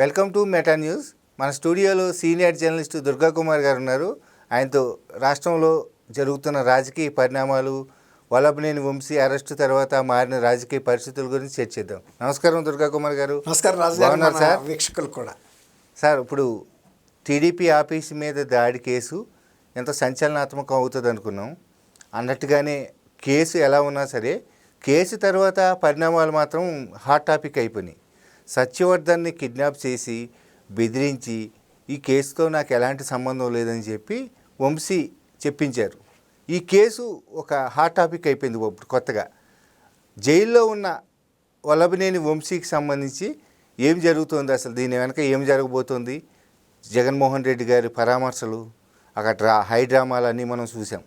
Welcome to meta news. మన స్టూడియోలో senior journalist Durga Kumar గారు ఉన్నారు. ఆయనతో రాష్ట్రంలో జరుగుతున్న రాజకీయ పరిణామాలు వల్లభనేని వంశీ అరెస్టు తర్వాత మారిన రాజకీయ పరిస్థితుల గురించి చర్చిద్దాం నమస్కారం దుర్గా కుమార్ గారు. నమస్కారం బాగున్నారు సార్? వీక్షకులు కూడా. సార్ ఇప్పుడు టీడీపీ ఆఫీస్ మీద దాడి కేసు ఎంత సంచలనాత్మకం అవుతుంది అనుకున్నాం. అన్నట్టుగానే కేసు ఎలా ఉన్నా సరే కేసు తర్వాత పరిణామాలు మాత్రం హాట్ టాపిక్ అయిపోయినాయి. సత్యవర్ధన్ని కిడ్నాప్ చేసి బెదిరించి ఈ కేసుతో నాకు ఎలాంటి సంబంధం లేదని చెప్పి వంశీ చెప్పించారు. ఈ కేసు ఒక హాట్ టాపిక్ అయిపోయింది ఇప్పుడు కొత్తగా. జైల్లో ఉన్న వల్లభనేని వంశీకి సంబంధించి ఏం జరుగుతుంది అసలు? దీని వెనక ఏం జరగబోతుంది? జగన్మోహన్ రెడ్డి గారి పరామర్శలు అక్కడ డ్రా హై డ్రామాలన్నీ మనం చూసాం.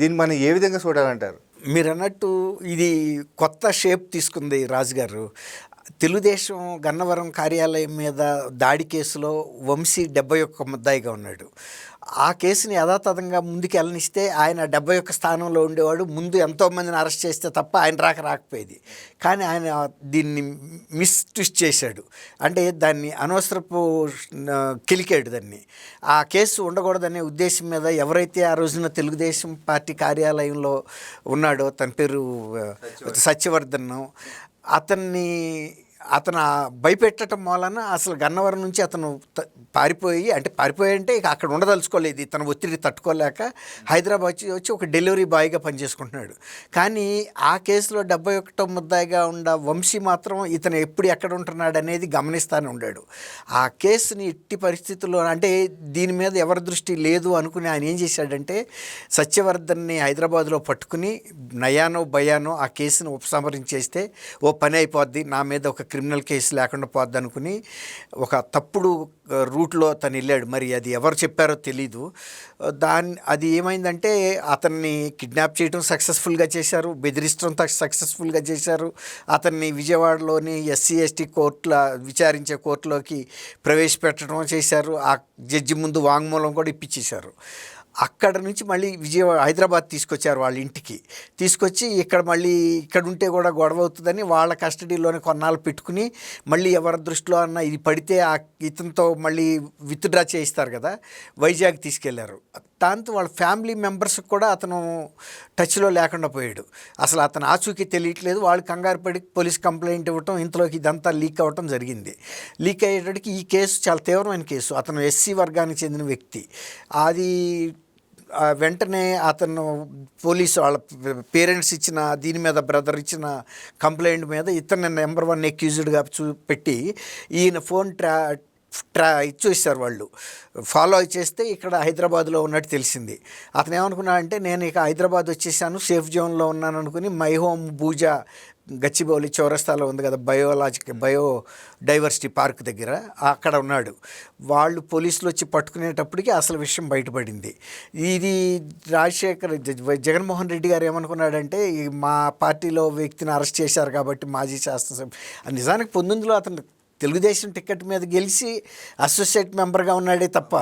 దీన్ని మనం ఏ విధంగా చూడాలంటారు? మీరు అన్నట్టు ఇది కొత్త షేప్ తీసుకుంది రాజుగారు. తెలుగుదేశం గన్నవరం కార్యాలయం మీద దాడి కేసులో వంశీ డెబ్బై ఒక్క ముద్దాయిగా ఉన్నాడు. ఆ కేసుని యథాతథంగా ముందుకు వెళ్ళనిస్తే ఆయన డెబ్బై ఒక్క స్థానంలో ఉండేవాడు. ముందు ఎంతోమందిని అరెస్ట్ చేస్తే తప్ప ఆయన రాక రాకపోయేది. కానీ ఆయన దీన్ని మిస్ ట్విస్ట్ చేశాడు. అంటే దాన్ని అనవసరపు కిలికాడు దాన్ని. ఆ కేసు ఉండకూడదనే ఉద్దేశం మీద ఎవరైతే ఆ రోజున తెలుగుదేశం పార్టీ కార్యాలయంలో ఉన్నాడో తన పేరు సత్యవర్ధన్. అతన్ని అతను భయపెట్టడం మూలన అసలు గన్నవరం నుంచి అతను త- పారిపోయి అంటే పారిపోయి అంటే ఇక అక్కడ ఉండదలుచుకోలేదు. ఇతను ఒత్తిడి తట్టుకోలేక హైదరాబాద్ వచ్చి ఒక డెలివరీ బాయ్గా పనిచేసుకుంటున్నాడు. కానీ ఆ కేసులో డెబ్బై ఒకటో ముద్దాయిగా ఉన్న వంశీ మాత్రం ఇతను ఎప్పుడు ఎక్కడ ఉంటున్నాడు అనేది గమనిస్తానే ఉండాడు. ఆ కేసుని ఎట్టి పరిస్థితుల్లో అంటే దీని మీద ఎవరి దృష్టి లేదు అనుకుని ఆయన ఏం చేశాడంటే సత్యవర్ధన్ని హైదరాబాద్లో పట్టుకుని నయానో భయానో ఆ కేసును ఉపసంహరించేస్తే ఓ పని అయిపోద్ది నా మీద ఒక క్రిమినల్ కేసు లేకుండా పోద్ది అనుకుని ఒక తప్పుడు రూట్లో తను వెళ్ళాడు. మరి అది ఎవరు చెప్పారో తెలీదు. దాన్ని అది ఏమైందంటే అతన్ని కిడ్నాప్ చేయడం సక్సెస్ఫుల్గా చేశారు. బెదిరించడం సక్సెస్ఫుల్గా చేశారు. అతన్ని విజయవాడలోని ఎస్సీ ఎస్టీ కోర్టుల విచారించే కోర్టులోకి ప్రవేశపెట్టడం చేశారు. ఆ జడ్జి ముందు వాంగ్మూలం కూడా ఇప్పించేశారు అక్కడ నుంచి మళ్ళీ విజయవాడ హైదరాబాద్ తీసుకొచ్చారు వాళ్ళ ఇంటికి. తీసుకొచ్చి ఇక్కడ మళ్ళీ ఇక్కడ ఉంటే కూడా గొడవ అవుతుందని వాళ్ళ కస్టడీలోనే కొన్నాళ్ళు పెట్టుకుని మళ్ళీ ఎవరి దృష్టిలో అన్న ఇది పడితే ఆ ఇతనితో మళ్ళీ విత్డ్రా చేయిస్తారు కదా వైజాగ్ తీసుకెళ్ళారు. దాంతో వాళ్ళ ఫ్యామిలీ మెంబర్స్కి కూడా అతను టచ్లో లేకుండా పోయాడు. అసలు అతను ఆచూకీ తెలియట్లేదు. వాళ్ళు కంగారు పడి పోలీస్ కంప్లైంట్ ఇవ్వటం ఇంతలోకి ఇదంతా లీక్ అవ్వటం జరిగింది. లీక్ అయ్యేటప్పటికి ఈ కేసు చాలా తీవ్రమైన కేసు. అతను ఎస్సీ వర్గానికి చెందిన వ్యక్తి. అది వెంటనే అతను పోలీసు వాళ్ళ పేరెంట్స్ ఇచ్చిన దీని మీద బ్రదర్ ఇచ్చిన కంప్లైంట్ మీద ఇతను నెంబర్ వన్ ఎక్యూజ్డ్గా చూ పెట్టి ఈయన ఫోన్ ట్రా ట్రా ఇచ్చేసారు వాళ్ళు. ఫాలో చేస్తే ఇక్కడ హైదరాబాద్లో ఉన్నట్టు తెలిసింది. అతను ఏమనుకున్నాడంటే నేను ఇక హైదరాబాద్ వచ్చేసాను సేఫ్ జోన్లో ఉన్నాను అనుకుని మై హోమ్ భూజా గచ్చిబౌలి చౌరస్తాలో ఉంది కదా బయోలాజిక్ బయో డైవర్సిటీ పార్క్ దగ్గర అక్కడ ఉన్నాడు. వాళ్ళు పోలీసులు వచ్చి పట్టుకునేటప్పటికి అసలు విషయం బయటపడింది. ఇది రాజశేఖర్ జగన్మోహన్ రెడ్డి గారు ఏమనుకున్నాడంటే మా పార్టీలో వ్యక్తిని అరెస్ట్ చేశారు కాబట్టి మాజీ శాసనసభ నిజానికి పొందుందులో అతను తెలుగుదేశం టికెట్ మీద గెలిచి అసోసియేట్ మెంబర్గా ఉన్నాడే తప్ప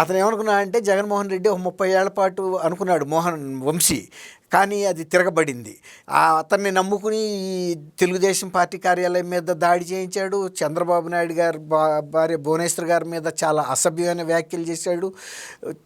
అతను ఏమనుకున్నాడంటే జగన్మోహన్ రెడ్డి ఒక ముప్పై ఏళ్ళ పాటు అనుకున్నాడు మోహన్ వంశీ. కానీ అది తిరగబడింది. ఆ అతన్ని నమ్ముకుని ఈ తెలుగుదేశం పార్టీ కార్యాలయం మీద దాడి చేయించాడు. చంద్రబాబు నాయుడు గారు బా భార్య భువనేశ్వర్ గారి మీద చాలా అసభ్యమైన వ్యాఖ్యలు చేశాడు.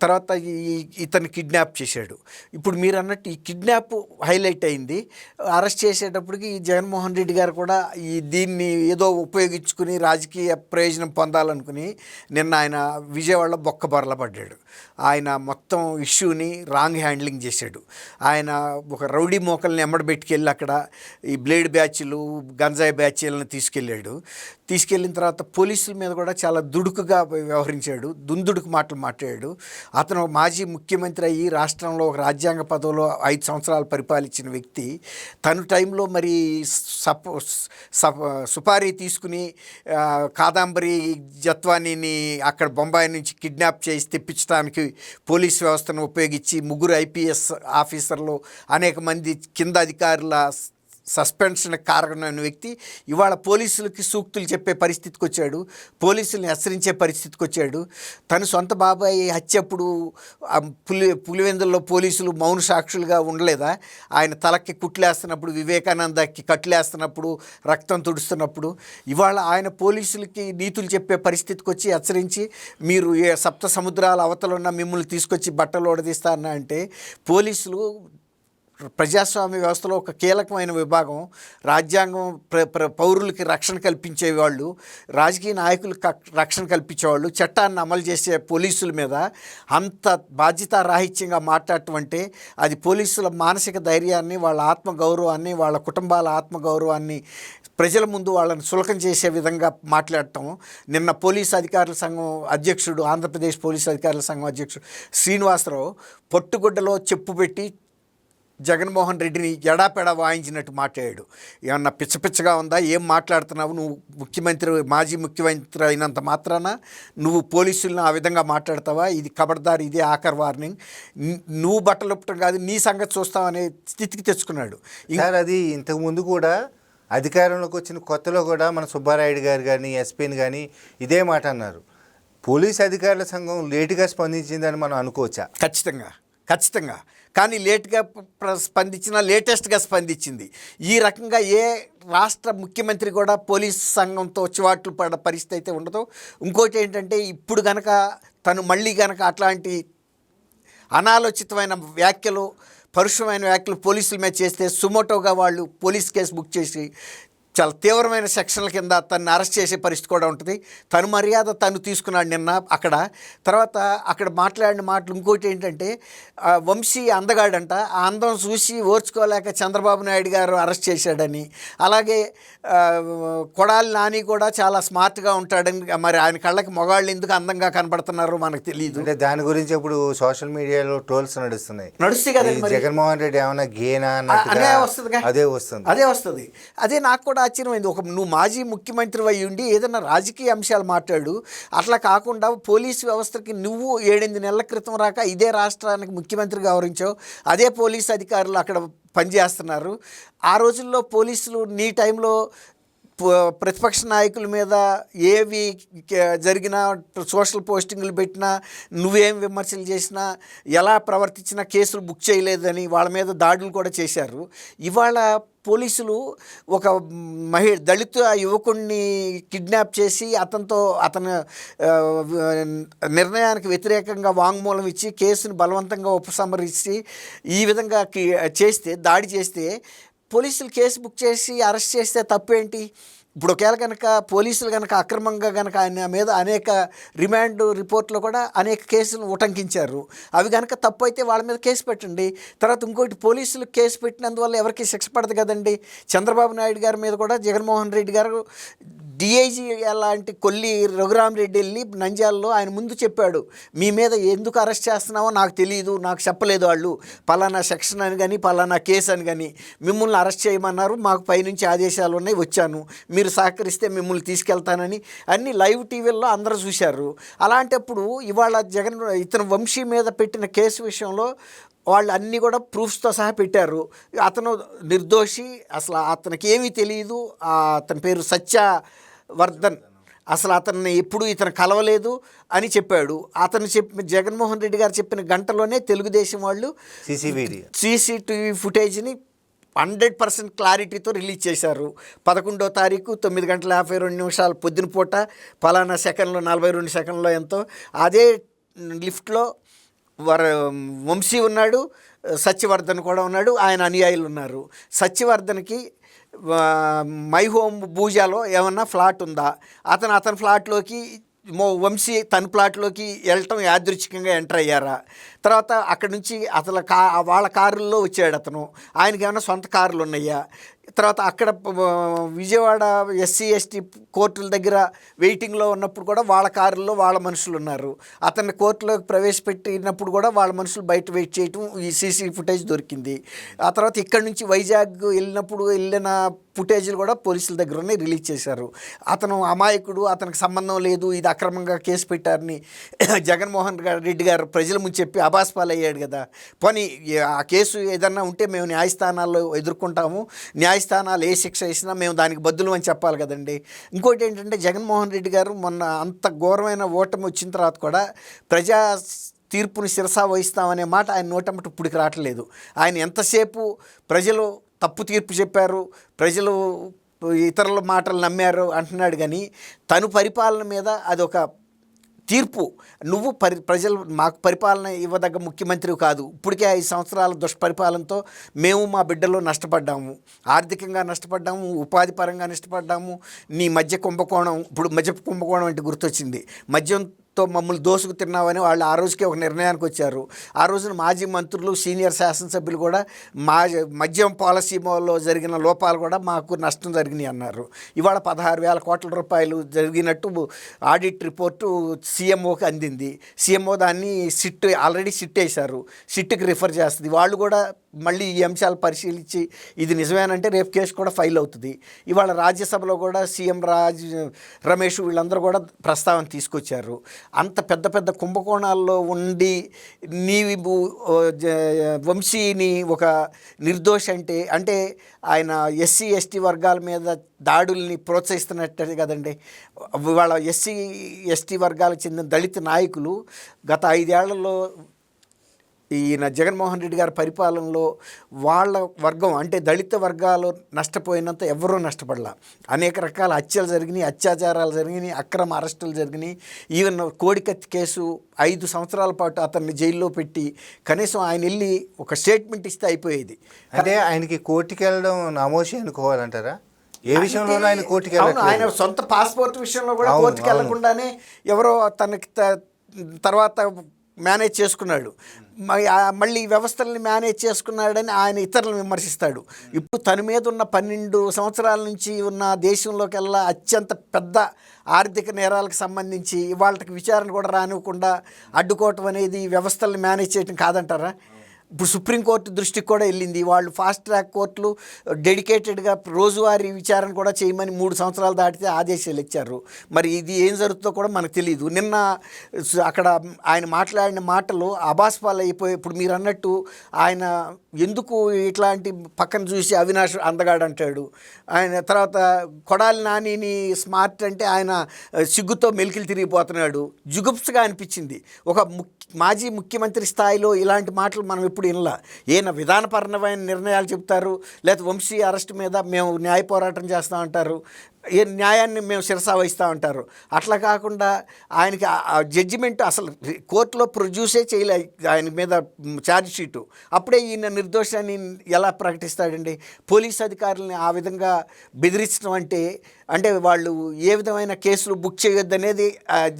తర్వాత ఈ ఇతన్ని కిడ్నాప్ చేశాడు. ఇప్పుడు మీరు అన్నట్టు ఈ కిడ్నాప్ హైలైట్ అయింది. అరెస్ట్ చేసేటప్పటికి ఈ జగన్మోహన్ రెడ్డి గారు కూడా ఈ దీన్ని ఏదో ఉపయోగించుకుని రాజకీయ ప్రయోజనం పొందాలనుకుని నిన్న ఆయన విజయవాడలో బొక్క బొరల పడ్డాడు. ఆయన మొత్తం ఇష్యూని రాంగ్ హ్యాండ్లింగ్ చేశాడు. ఆయన ఒక రౌడీ మోకల్ని ఎమ్మడబెట్టుకెళ్ళి అక్కడ ఈ బ్లేడ్ బ్యాచ్లు గంజాయి బ్యాచ్లను తీసుకెళ్ళాడు. తీసుకెళ్ళిన తర్వాత పోలీసుల మీద కూడా చాలా దుడుకుగా వ్యవహరించాడు. దుందుడుకు మాటలు మాట్లాడాడు. అతను మాజీ ముఖ్యమంత్రి అయ్యి రాష్ట్రంలో ఒక రాజ్యాంగ పదవిలో ఐదు సంవత్సరాలు పరిపాలించిన వ్యక్తి. తను టైంలో మరి సప సప సుపారీ తీసుకుని కాదాంబరి జత్వానీని అక్కడ బొంబాయి నుంచి కిడ్నాప్ చేసి తెప్పించడానికి పోలీస్ వ్యవస్థను ఉపయోగించి ముగ్గురు ఐపీఎస్ ఆఫీసర్లు అనేక మంది కింద అధికారుల సస్పెన్షన్ కారణమైన వ్యక్తి. ఇవాళ పోలీసులకి సూక్తులు చెప్పే పరిస్థితికి వచ్చాడు పోలీసుల్ని హెచ్చరించే పరిస్థితికి వచ్చాడు తన సొంత బాబాయ్ హత్యప్పుడు పులి పులివెందుల్లో పోలీసులు మౌన సాక్షులుగా ఉండలేదా? ఆయన తలకి కుట్లేస్తున్నప్పుడు వివేకానందకి కట్లేస్తున్నప్పుడు రక్తం తుడుస్తున్నప్పుడు. ఇవాళ ఆయన పోలీసులకి నీతులు చెప్పే పరిస్థితికి వచ్చి హెచ్చరించి మీరు ఏ సప్త సముద్రాల అవతలున్న మిమ్మల్ని తీసుకొచ్చి బట్టలు ఓడదీస్తారన్న అంటే పోలీసులు ప్రజాస్వామ్య వ్యవస్థలో ఒక కీలకమైన విభాగం. రాజ్యాంగం ప్ర ప్ర పౌరులకి రక్షణ కల్పించే వాళ్ళు రాజకీయ నాయకులకు రక్షణ కల్పించేవాళ్ళు చట్టాన్ని అమలు చేసే పోలీసుల మీద అంత బాధ్యతారాహిత్యంగా మాట్లాడటం అంటే అది పోలీసుల మానసిక ధైర్యాన్ని వాళ్ళ ఆత్మగౌరవాన్ని వాళ్ళ కుటుంబాల ఆత్మగౌరవాన్ని ప్రజల ముందు వాళ్ళని సులకం చేసే విధంగా మాట్లాడటం. నిన్న పోలీస్ అధికారుల సంఘం అధ్యక్షుడు ఆంధ్రప్రదేశ్ పోలీస్ అధికారుల సంఘం అధ్యక్షుడు శ్రీనివాసరావు పొట్టుగుడ్డలో చెప్పు పెట్టి జగన్మోహన్ రెడ్డిని ఎడాపెడా వాయించినట్టు మాట్లాడాడు. ఏమన్నా పిచ్చ పిచ్చగా ఉందా? ఏం మాట్లాడుతున్నావు? నువ్వు ముఖ్యమంత్రి మాజీ ముఖ్యమంత్రి అయినంత మాత్రాన నువ్వు పోలీసులను ఆ విధంగా మాట్లాడతావా? ఇది ఖబర్దార్ ఇదే ఆఖర్ వార్నింగ్. నువ్వు బట్టలు ఇప్పటం కాదు నీ సంగతి చూస్తావనే స్థితికి తెచ్చుకున్నాడు. ఇం- సార్ అది ఇంతకు ముందు కూడా అధికారంలోకి వచ్చిన కొత్తలో కూడా మన సుబ్బారాయుడు గారు కానీ ఎస్పీని కానీ ఇదే మాట అన్నారు. పోలీస్ అధికారుల సంఘం లేటుగా స్పందించిందని మనం అనుకోవచ్చా? ఖచ్చితంగా. ఖచ్చితంగా. కానీ లేట్గా ప్ర- స్పందించిన లేటెస్ట్గా స్పందించింది. ఈ రకంగా ఏ రాష్ట్ర ముఖ్యమంత్రి కూడా పోలీస్ సంఘంతో చివాట్లు పడ పరిస్థితి అయితే ఉండదు. ఇంకోటి ఏంటంటే ఇప్పుడు గనక తను మళ్ళీ గనక అట్లాంటి అనాలోచితమైన వ్యాఖ్యలు పరుషమైన వ్యాఖ్యలు పోలీసుల మీద చేస్తే సుమోటోగా వాళ్ళు పోలీస్ కేసు బుక్ చేసి చాలా తీవ్రమైన సెక్షన్ల కింద తను అరెస్ట్ చేసే పరిస్థితి కూడా ఉంటుంది. తను మర్యాద తను తీసుకున్నాడు నిన్న అక్కడ. తర్వాత అక్కడ మాట్లాడిన మాటలు ఇంకోటి ఏంటంటే వంశీ అందగాడంట ఆ అందం చూసి ఓర్చుకోలేక చంద్రబాబు నాయుడు గారు అరెస్ట్ చేశాడని. అలాగే కొడాలి నాని కూడా చాలా స్మార్ట్గా ఉంటాడని మరి ఆయన కళ్ళకి మొగాళ్ళు ఎందుకు అందంగా కనబడుతున్నారో మనకు తెలియదు అంటే దాని గురించి ఇప్పుడు సోషల్ మీడియాలో ట్రోల్స్ నడుస్తున్నాయి. నడుస్తాయి మరి. జగన్మోహన్ రెడ్డి ఏమైనా గేనా అదే వస్తుందిగా. అదే వస్తుంది. అదే వస్తుంది. అదే నాకు కూడా ఆశ్చర్యమైంది. ఒక నువ్వు మాజీ ముఖ్యమంత్రి అయి ఉండి ఏదైనా రాజకీయ అంశాలు మాట్లాడు. అట్లా కాకుండా పోలీసు వ్యవస్థకి నువ్వు ఏడెనిమిది నెలల క్రితం రాక ఇదే రాష్ట్రానికి ముఖ్యమంత్రి గౌరవించావు. అదే పోలీస్ అధికారులు అక్కడ పనిచేస్తున్నారు. ఆ రోజుల్లో పోలీసులు నీ టైంలో ప్రతిపక్ష నాయకుల మీద ఏవి జరిగిన జరిగినా సోషల్ పోస్టింగ్లు పెట్టినా నువ్వేం విమర్శలు చేసినా ఎలా ప్రవర్తించినా కేసులు బుక్ చేయలేదని వాళ్ళ మీద దాడులు కూడా చేశారు. ఇవాళ పోలీసులు ఒక మహి దళిత యువకుడిని కిడ్నాప్ చేసి అతనితో అతను నిర్ణయానికి వ్యతిరేకంగా వాంగ్మూలం ఇచ్చి కేసును బలవంతంగా ఉపసంహరించి ఈ విధంగా చేస్తే దాడి చేస్తే పోలీసులు కేసు బుక్ చేసి అరెస్ట్ చేస్తే తప్పేంటి? ఇప్పుడు ఒకవేళ కనుక పోలీసులు కనుక అక్రమంగా కనుక ఆయన మీద అనేక రిమాండ్ రిపోర్ట్లో కూడా అనేక కేసులు ఉటంకించారు. అవి కనుక తప్పు అయితే వాళ్ళ మీద కేసు పెట్టండి. తర్వాత ఇంకోటి పోలీసులు కేసు పెట్టినందువల్ల ఎవరికి శిక్ష పడదు కదండి. చంద్రబాబు నాయుడు గారి మీద కూడా జగన్మోహన్ రెడ్డి గారు డిఐజీ లాంటి కొల్లి రఘురామ్ రెడ్డి వెళ్ళి నంద్యాలలో ఆయన ముందు చెప్పాడు. మీ మీద ఎందుకు అరెస్ట్ చేస్తున్నావో నాకు తెలియదు నాకు చెప్పలేదు వాళ్ళు. పలానా సెక్షన్ అని కానీ పలానా కేసు అని కానీ మిమ్మల్ని అరెస్ట్ చేయమన్నారు. మాకు పైనుంచి ఆదేశాలు ఉన్నాయి వచ్చాను. మీరు సహకరిస్తే మిమ్మల్ని తీసుకెళ్తానని అన్ని లైవ్ టీవీల్లో అందరూ చూశారు. అలాంటప్పుడు ఇవాళ జగన్ ఇతను వంశీ మీద పెట్టిన కేసు విషయంలో వాళ్ళు అన్నీ కూడా ప్రూఫ్స్తో సహా పెట్టారు. అతను నిర్దోషి అసలు అతనికి ఏమీ తెలియదు అతని పేరు సత్య వర్ధన్ అసలు అతన్ని ఎప్పుడు ఇతను కలవలేదు అని చెప్పాడు. అతను చెప్పి జగన్మోహన్ రెడ్డి గారు చెప్పిన గంటలోనే తెలుగుదేశం వాళ్ళు సీసీటీవీ ఫుటేజ్ని హండ్రెడ్ పర్సెంట్ క్లారిటీతో రిలీజ్ చేశారు. పదకొండో తారీఖు తొమ్మిది గంటల యాభై రెండు నిమిషాలు పొద్దున పూట ఫలానా సెకండ్లో నలభై రెండు సెకండ్లో ఎంతో. అదే లిఫ్ట్లో వర వంశీ ఉన్నాడు సత్యవర్ధన్ కూడా ఉన్నాడు ఆయన అనుయాయులు ఉన్నారు. సత్యవర్ధన్కి మై హోమ్ భూజాలో ఏమన్నా ఫ్లాట్ ఉందా? అతను అతని ఫ్లాట్లోకి వంశీ తన ప్లాట్లోకి వెళ్ళటం యాదృచ్ఛికంగా ఎంటర్ అయ్యారా? తర్వాత అక్కడి నుంచి అసలు కా వాళ్ళ కారుల్లో వచ్చాడు అతను. ఆయనకి ఏమైనా సొంత కారులు ఉన్నాయా తర్వాత అక్కడ విజయవాడ ఎస్సీ ఎస్టీ కోర్టుల దగ్గర వెయిటింగ్లో ఉన్నప్పుడు కూడా వాళ్ళ కారుల్లో వాళ్ళ మనుషులు ఉన్నారు. అతన్ని కోర్టులోకి ప్రవేశపెట్టినప్పుడు కూడా వాళ్ళ మనుషులు బయట వెయిట్ చేయటం ఈ సీసీ ఫుటేజ్ దొరికింది. ఆ తర్వాత ఇక్కడి నుంచి వైజాగ్ వెళ్ళినప్పుడు వెళ్ళిన ఫుటేజ్లు కూడా పోలీసుల దగ్గర ఉన్నాయి రిలీజ్ చేశారు. అతను అమాయకుడు అతనికి సంబంధం లేదు ఇది అక్రమంగా కేసు పెట్టారని జగన్మోహన్ రెడ్డి గారు ప్రజల ముందు చెప్పి అబాస్పాలయ్యాడు కదా. పోనీ ఆ కేసు ఏదన్నా ఉంటే మేము న్యాయస్థానాల్లో ఎదుర్కొంటాము. న్యాయ న్యాయస్థానాలు ఏ శిక్ష ఇచ్చినా మేము దానికి బద్దులు అని చెప్పాలి కదండి. ఇంకోటి ఏంటంటే జగన్మోహన్ రెడ్డి గారు మొన్న అంత ఘోరమైన ఓటమి వచ్చిన తర్వాత కూడా ప్రజా తీర్పుని శిరసా వహిస్తామనే మాట ఆయన నోటమ్మట ఇప్పటికి రావట్లేదు. ఆయన ఎంతసేపు ప్రజలు తప్పు తీర్పు చెప్పారు ప్రజలు ఇతరుల మాటలు నమ్మారు అంటున్నాడు కానీ తను పరిపాలన మీద అదొక తీర్పు. నువ్వు పరి ప్రజలు మాకు పరిపాలన ఇవ్వదగ్గ ముఖ్యమంత్రి కాదు. ఇప్పటికే ఐదు సంవత్సరాల దుష్పరిపాలనతో మేము మా బిడ్డలో నష్టపడ్డాము. ఆర్థికంగా నష్టపడ్డాము ఉపాధి పరంగా నష్టపడ్డాము. నీ మధ్య కుంభకోణం ఇప్పుడు మధ్య కుంభకోణం అంటే గుర్తొచ్చింది. మద్యం తో మమ్మల్ని దోసుకు తిన్నామని వాళ్ళు ఆ రోజుకే ఒక నిర్ణయానికి వచ్చారు. ఆ రోజున మాజీ మంత్రులు సీనియర్ శాసనసభ్యులు కూడా మా మద్యం పాలసీలో జరిగిన లోపాలు కూడా మాకు నష్టం జరిగినాయి అన్నారు. ఇవాళ పదహారు వేల కోట్ల రూపాయలు జరిగినట్టు ఆడిట్ రిపోర్టు సీఎంఓకి అందింది. సీఎంఓ దాన్ని సిట్ ఆల్రెడీ సిట్ వేశారు. సిట్కి రిఫర్ చేస్తుంది. వాళ్ళు కూడా మళ్ళీ ఈ అంశాలు పరిశీలించి ఇది నిజమేనంటే రేపు కేసు కూడా ఫైల్ అవుతుంది. ఇవాళ రాజ్యసభలో కూడా సీఎం రాజ్ రమేష్ వీళ్ళందరూ కూడా ప్రస్తావన తీసుకొచ్చారు. అంత పెద్ద పెద్ద కుంభకోణాల్లో ఉండి నీవు వంశీని ఒక నిర్దోషి అంటే అంటే ఆయన ఎస్సీ ఎస్టీ వర్గాల మీద దాడుల్ని ప్రోత్సహిస్తున్నట్టే కదండి. వాళ్ళ ఎస్సీ ఎస్టీ వర్గాలకు చెందిన దళిత నాయకులు గత ఐదేళ్ళలో ఈయన జగన్మోహన్ రెడ్డి గారి పరిపాలనలో వాళ్ళ వర్గం అంటే దళిత వర్గాలు నష్టపోయినంత ఎవరూ నష్టపడలా. అనేక రకాల హత్యలు జరిగినాయి అత్యాచారాలు జరిగినాయి అక్రమ అరెస్టులు జరిగినాయి. ఈవెన్ కోడికత్తి కేసు ఐదు సంవత్సరాల పాటు అతన్ని జైల్లో పెట్టి కనీసం ఆయన వెళ్ళి ఒక స్టేట్మెంట్ ఇస్తే అయిపోయేది. అంటే ఆయనకి కోర్టుకి వెళ్ళడం నమోషి అనుకోవాలంటారా? ఏ విషయంలోనూ ఆయన కోర్టుకి ఆయన సొంత పాస్పోర్ట్ విషయంలో కూడా కోర్టుకి ఎవరో తనకి తర్వాత మేనేజ్ చేసుకున్నాడు. మళ్ళీ ఈ వ్యవస్థల్ని మేనేజ్ చేసుకున్నాడని ఆయన ఇతరులను విమర్శిస్తాడు. ఇప్పుడు తన మీద ఉన్న పన్నెండు సంవత్సరాల నుంచి ఉన్న దేశంలోకెల్లా అత్యంత పెద్ద ఆర్థిక నేరాలకు సంబంధించి వాళ్ళకి విచారణ కూడా రానివ్వకుండా అడ్డుకోవటం అనేది వ్యవస్థల్ని మేనేజ్ చేయటం కాదంటారా? ఇప్పుడు సుప్రీంకోర్టు దృష్టికి కూడా వెళ్ళింది. వాళ్ళు ఫాస్ట్ ట్రాక్ కోర్టులు uh, డెడికేటెడ్గా రోజువారీ విచారణ కూడా చేయమని మూడు సంవత్సరాలు దాటితే ఆదేశాలు ఇచ్చారు. మరి ఇది ఏం జరుగుతుందో కూడా మనకు తెలియదు నిన్న uh, అక్కడ ఆయన మాట్లాడిన మాటలు అబాస్పాలు అయిపోయి ఇప్పుడు మీరు అన్నట్టు ఆయన ఎందుకు ఇట్లాంటి పక్కన చూసి అవినాష్ అందగాడు అంటాడు ఆయన తర్వాత కొడాలి నానిని స్మార్ట్ అంటే ఆయన సిగ్గుతో మెలికిలు తిరిగిపోతున్నాడు. జుగుప్స్గా అనిపించింది. ఒక మాజీ ముఖ్యమంత్రి స్థాయిలో ఇలాంటి మాటలు మనం ఎప్పుడు వినలా. ఈయన విధానపరమైన నిర్ణయాలు చెప్తారు లేదా వంశీ అరెస్ట్ మీద మేము న్యాయ పోరాటం చేస్తామంటారు. ఏ న్యాయాన్ని మేము శిరసా వహిస్తూ ఉంటారు. అట్లా కాకుండా ఆయనకి ఆ జడ్జిమెంట్ అసలు కోర్టులో ప్రొడ్యూసే చేయలే ఆయన మీద ఛార్జ్ షీటు అప్పుడే ఈయన నిర్దోషాన్ని ఎలా ప్రకటిస్తాడండి? పోలీస్ అధికారులని ఆ విధంగా బెదిరించడం అంటే అంటే వాళ్ళు ఏ విధమైన కేసులు బుక్ చేయొద్దనేది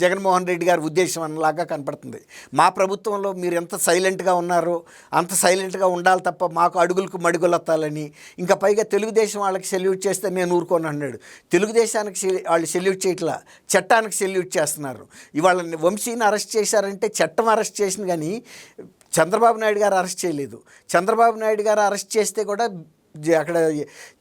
జగన్మోహన్ రెడ్డి గారి ఉద్దేశం అన్నలాగా కనపడుతుంది. మా ప్రభుత్వంలో మీరు ఎంత సైలెంట్గా ఉన్నారో అంత సైలెంట్గా ఉండాలి తప్ప మాకు అడుగులకు మడుగులెత్తాలని ఇంకా పైగా తెలుగుదేశం వాళ్ళకి సెల్యూట్ చేస్తే నేను ఊరుకోను అన్నాడు. తెలుగుదేశానికి వాళ్ళు సెల్యూట్ చేయట్లా చట్టానికి సెల్యూట్ చేస్తున్నారు. ఇవాళ వంశీని అరెస్ట్ చేశారంటే చట్టం అరెస్ట్ చేసింది కానీ చంద్రబాబు నాయుడు గారు అరెస్ట్ చేయలేదు. చంద్రబాబు నాయుడు గారు అరెస్ట్ చేస్తే కూడా అక్కడ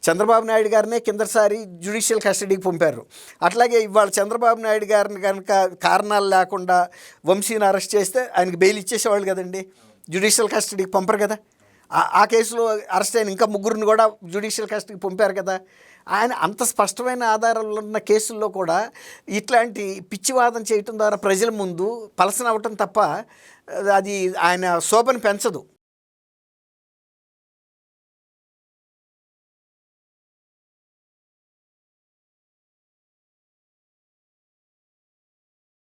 చంద్రబాబు నాయుడు గారినే కిందసారి జ్యుడిషియల్ కస్టడీకి పంపారు. అట్లాగే ఇవాళ చంద్రబాబు నాయుడు గారిని కనుక కారణాలు లేకుండా వంశీని అరెస్ట్ చేస్తే ఆయనకి బెయిల్ ఇచ్చేసేవాళ్ళు కదండి. జ్యుడిషియల్ కస్టడీకి పంపరు కదా. ఆ- ఆ కేసులో అరెస్ట్ అయిన ఇంకా ముగ్గురిని కూడా జ్యుడిషియల్ కస్టడీకి పంపారు కదా. ఆయన అంత స్పష్టమైన ఆధారాలు ఉన్న కేసుల్లో కూడా ఇట్లాంటి పిచ్చివాదం చేయటం ద్వారా ప్రజల ముందు పలసన అవ్వటం తప్ప అది ఆయన శోభను పెంచదు.